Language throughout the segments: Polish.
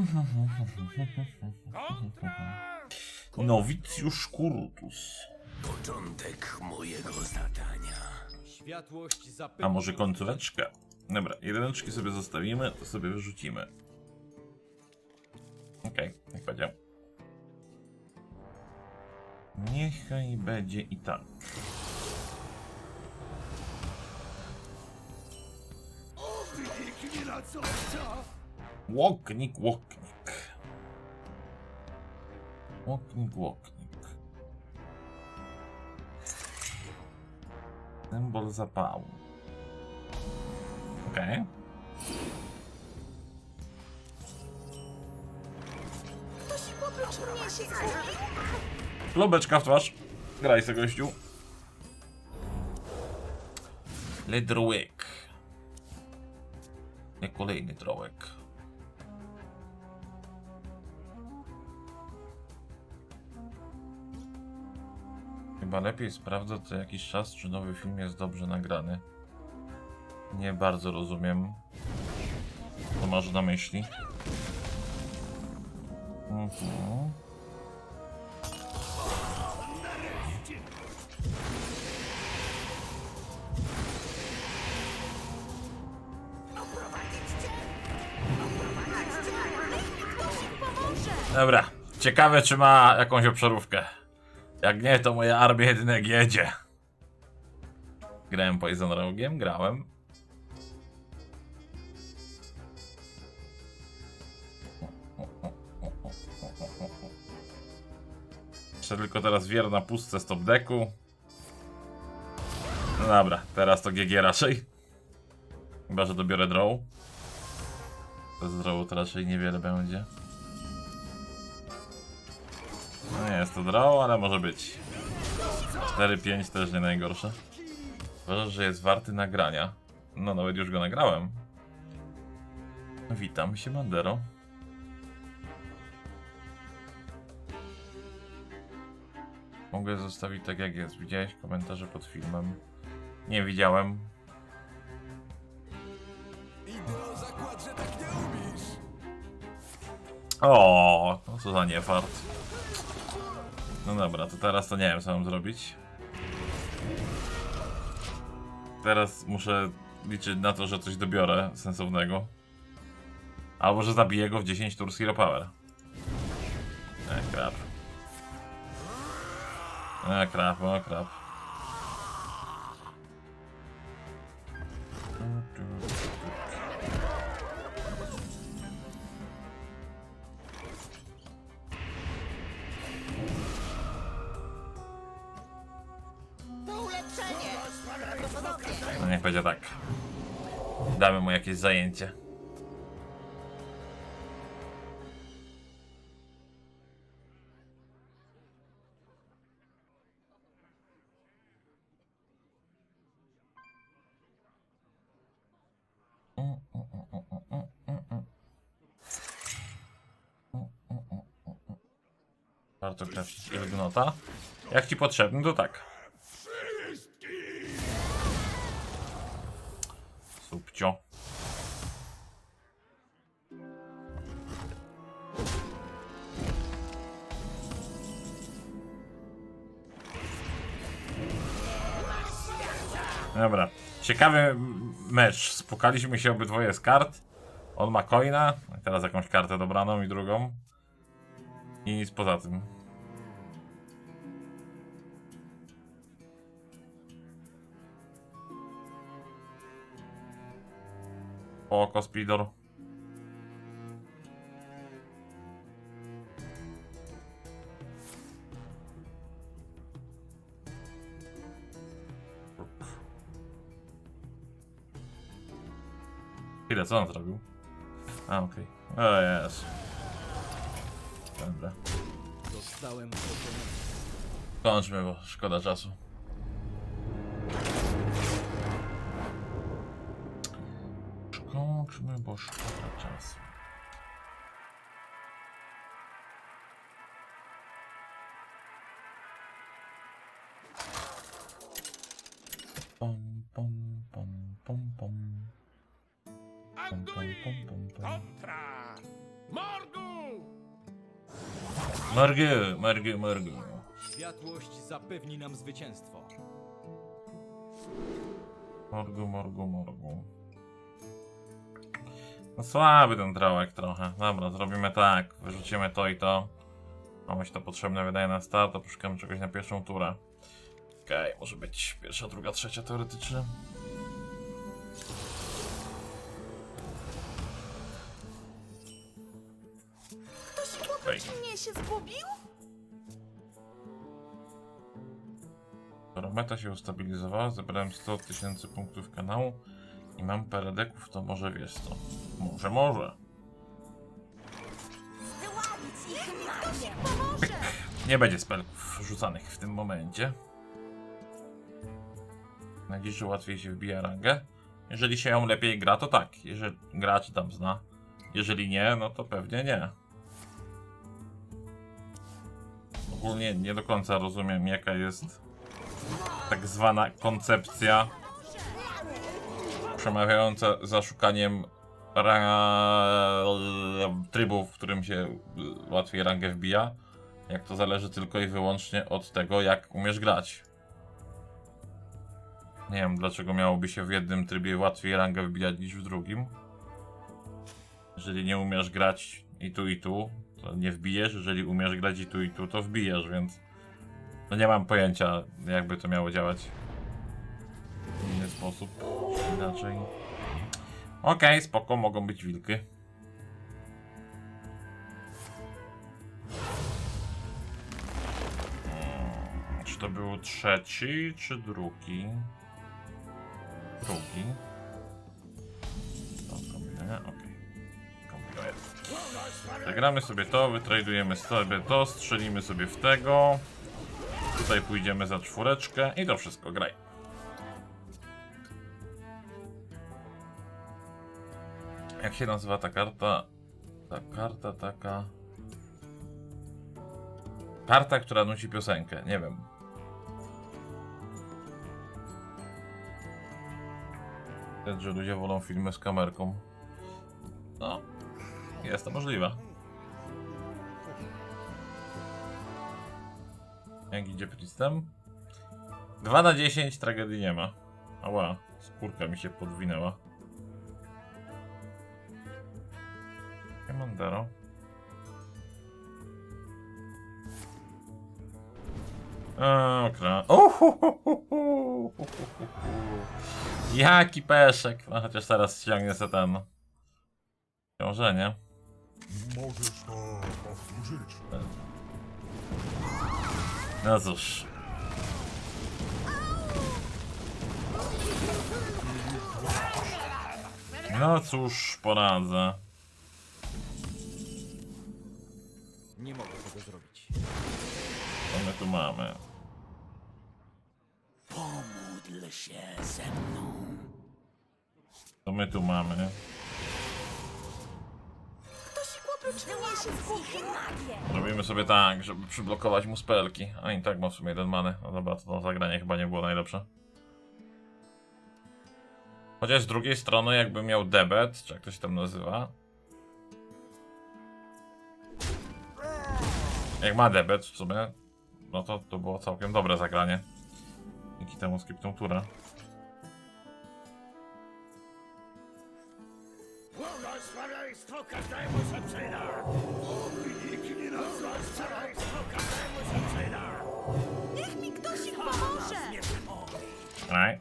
Nowicjusz Kurutus. Początek mojego zadania. Światłość A może końcóweczkę? Dobra, jedyneczki sobie zostawimy, to sobie wyrzucimy. Okej, jak powiedział. Niechaj będzie i tak. Łoknik, łoknik. Łoknik, łoknik. Symbol zapału. Okej. Lubeczka w twarz. Graj se gościu. Nie kolejny drołek. Chyba lepiej sprawdzę co jakiś czas, czy nowy film jest dobrze nagrany. Nie bardzo rozumiem, co masz na myśli. Mhm. Dobra. Ciekawe, czy ma jakąś obszarówkę. Jak nie, to moja armia jedynek jedzie. Grałem Poison Rogiem? Grałem. Jeszcze tylko teraz wierna pustce stop decku. No dobra, teraz to GG raczej. Chyba, że dobiorę draw. Bez drawu to raczej niewiele będzie. Jest to draw, ale może być. 4-5 też nie najgorsze. Uważasz, że jest warty nagrania? No nawet już go nagrałem. Witam się Mandero. Mogę zostawić tak jak jest. Widziałeś komentarze pod filmem? Nie widziałem. O, no co za niefart. No dobra, to teraz to nie wiem co mam zrobić. Teraz muszę liczyć na to, że coś dobiorę sensownego. Albo że zabiję go w 10 tur Hero Power. E, krap. E, krap, o krap. Niech będzie tak. Damy mu jakieś zajęcie. Warto trafić Ilgnota. Jak ci potrzebny, to tak. Dobra. Ciekawy mecz. Spukaliśmy się obydwoje z kart. On ma coina. Teraz jakąś kartę dobraną i drugą. I nic poza tym. Oko Speedor. Ile, co on zrobił? A, okej. O jest. Dobra. Pokonany. Kończmy, bo szkoda czasu. Skończmy, bo szkoda czasu. Morgu, morgu, morgu. Światłość zapewni nam zwycięstwo. Morgu, morgu, morgu. No słaby ten trałek trochę. Dobra, zrobimy tak. Wyrzucimy to i to. Się to potrzebne, wydaje na start, to poszukamy czegoś na pierwszą turę. Okej, może być pierwsza, druga, trzecia teoretycznie. Chłopacz mnie się zgubił? Skoro meta się ustabilizowała, zebrałem 100 tysięcy punktów kanału i mam parę deków, to może wiesz co. Może, może. Wyławić ich! Pomoże! Nie będzie spelków rzucanych w tym momencie. Na dziś łatwiej się wbija rangę. Jeżeli się ją lepiej gra, to tak. Jeżeli gracz tam zna. Jeżeli nie, no to pewnie nie. Ogólnie nie do końca rozumiem, jaka jest tak zwana koncepcja przemawiająca za szukaniem trybu, w którym się łatwiej rangę wbija. Jak to zależy tylko i wyłącznie od tego, jak umiesz grać. Nie wiem, dlaczego miałoby się w jednym trybie łatwiej rangę wbijać niż w drugim. Jeżeli nie umiesz grać i tu i tu, to nie wbijesz. Jeżeli umiesz grać i tu i tu, to wbijesz, więc no nie mam pojęcia, jakby to miało działać w inny sposób, inaczej. Okej, spoko, mogą być wilky. Czy to był trzeci, czy drugi? Drugi. Kombinuję, okej. Zagramy sobie to, wytradujemy sobie to, strzelimy sobie w tego. Tutaj pójdziemy za czwóreczkę i to wszystko, graj. Jak się nazywa ta karta? Ta karta taka... Karta, która nuci piosenkę, nie wiem. Widać, że ludzie wolą filmy z kamerką. No, jest to możliwe. Jak idzie Pristem? 2 na 10 tragedii nie ma. Ała, skórka mi się podwinęła. Mandaro. Okra. Uhuhuhuhu. Jaki peszek. No chociaż teraz ściągnie sobie ten. Wiążenie. Możesz to powtórzyć. No cóż. No cóż, poradzę. Nie mogę tego zrobić. Co my tu mamy? Pomódl się ze mną. Co my tu mamy? Robimy sobie tak, żeby przyblokować mu spelki. A i tak ma w sumie jeden many. No dobra, to, to zagranie chyba nie było najlepsze. Chociaż z drugiej strony, jakby miał debet, czy jak to się tam nazywa. Jak ma debet w sumie, no to to było całkiem dobre zagranie. Dzięki temu skipną turę. Każdemu się przyda. Błogosławieństwo każdemu się przyda. Niech mi ktoś ich pomoże! Right.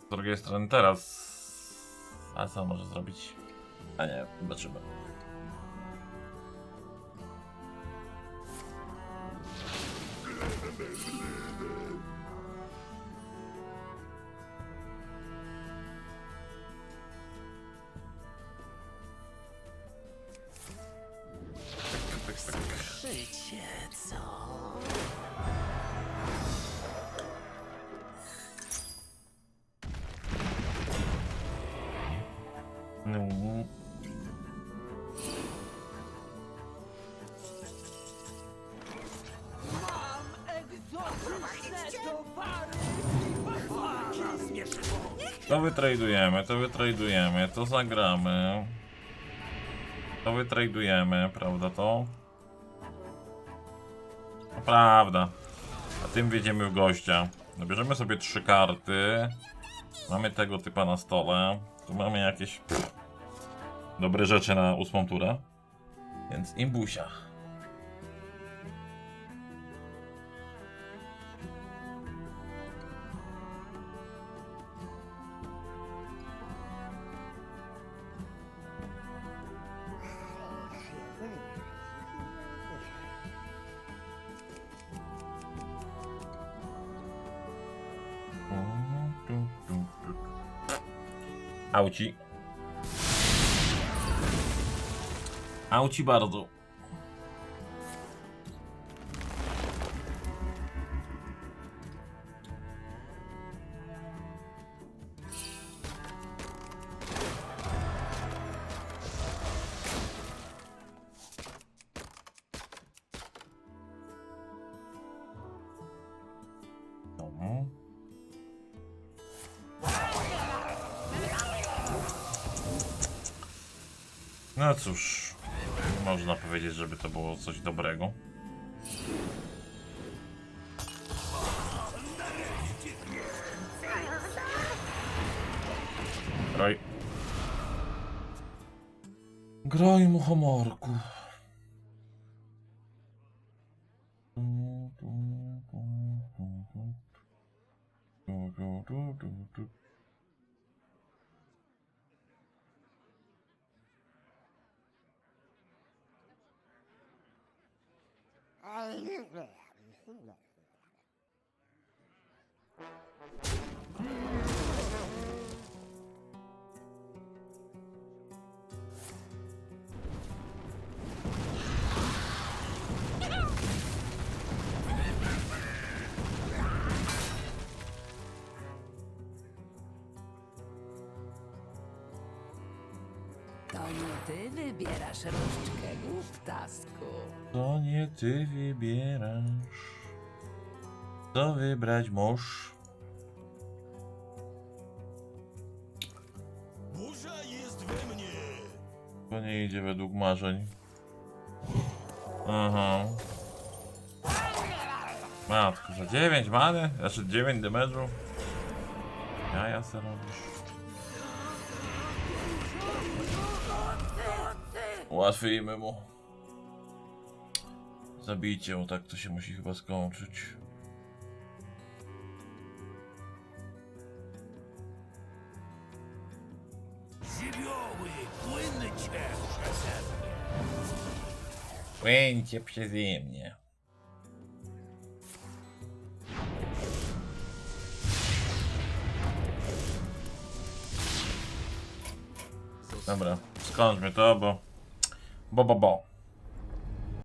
Z drugiej strony teraz... A co może zrobić? A nie, zobaczymy. To wytradujemy, to wytradujemy, to zagramy. To wytradujemy, prawda to? No, prawda. A tym wjedziemy w gościa. Nabierzemy sobie trzy karty. Mamy tego typa na stole. Tu mamy jakieś pff, dobre rzeczy na ósmą turę. Więc imbusia. Auci. Auci bardzo. No cóż, można powiedzieć, żeby to było coś dobrego. Groj. Groj muchomorku. To wybierasz różdżkę, głuptasku. To nie ty wybierasz. Co wybrać mąż? Burza jest we mnie! To nie idzie według marzeń. Aha. Matko, za 9 many? Znaczy 9 damage'u? Jaja se robisz. Ułatwimy mu. Zabijcie mu, tak to się musi chyba skończyć. Żywioły, przeze mnie! Płyńcie przeze mnie. Dobra, skończmy to, bo... Bo, bo, bo.